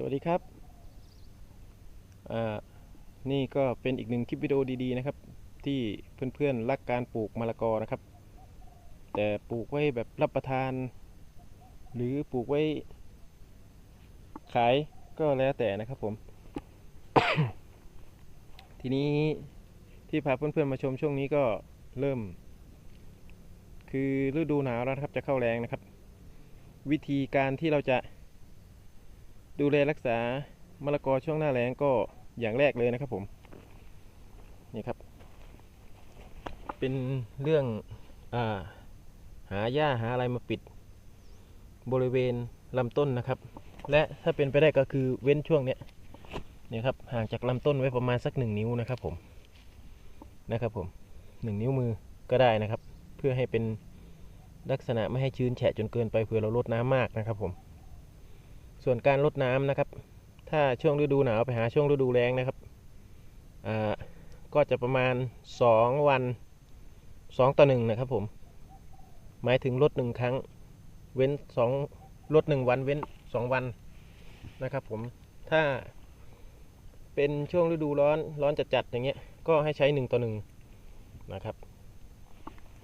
สวัสดีครับอ่านี่ก็เป็นอีกหนึ่งคลิปวิดีโอดีๆนะครับ ที่เพื่อนๆรักการปลูกมะละกอนะครับ แต่ปลูกไว้แบบรับประทาน หรือปลูกไว้ ขายก็แล้วแต่นะครับผม ทีนี้ที่พาเพื่อนๆมาชมช่วงนี้ก็เริ่ม คือฤดูหนาวแล้วครับจะเข้าแรงนะครับ วิธีการที่เราจะ ดูแลรักษามะละกอช่วงหน้าแล้งก็อย่างแรกเลยนะครับผมนี่ครับ เป็นเรื่องอาหาหญ้าหาอะไรมาปิด บริเวณลำต้นนะครับ และถ้าเป็นไปได้ก็คือเว้นช่วงเนี้ยเนี่ยครับห่างจากลำต้นไว้ประมาณสักหนึ่งนิ้วนะครับผมนะครับผมหนึ่งนิ้วมือก็ได้นะครับ เพื่อให้เป็นลักษณะไม่ให้ชื้นแฉะจนเกินไปเผื่อเราลดน้ำมากนะครับผม ส่วนการลดน้ำนะครับ ถ้าช่วงฤดูหนาวไปหาช่วงฤดูแล้งนะครับอ่าก็จะประมาณ 2 วัน 2 ต่อหนึ่งนะครับผมหมายถึงลดหนึ่งครั้ง เว้น 2 ลดหนึ่งวันเว้น 2 วันนะครับผมถ้าเป็นช่วงฤดูร้อนร้อนจัดๆอย่างเงี้ยก็ให้ใช้ 1 ต่อ 1 นะครับ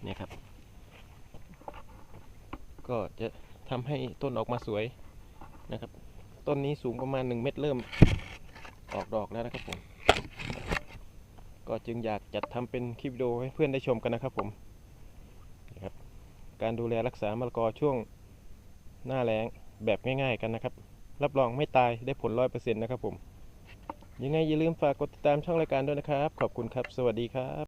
เนี่ยครับ ก็จะทำให้ต้นออกมาสวย นะครับ ต้นนี้สูงประมาณ 1 เมตรเริ่มออกดอกแล้วนะครับผม ก็จึงอยากจัดทำเป็นคลิปวิดีโอให้เพื่อนได้ชมกันนะครับผมนะครับการดูแลรักษามะละกอช่วงหน้าแล้งแบบง่ายๆกันนะครับ รับรองไม่ตายได้ผลร้อยเปอร์เซ็นต์นะครับผม ยังไงอย่าลืมฝากกดติดตามช่องรายการด้วยนะครับ ขอบคุณครับ สวัสดีครับ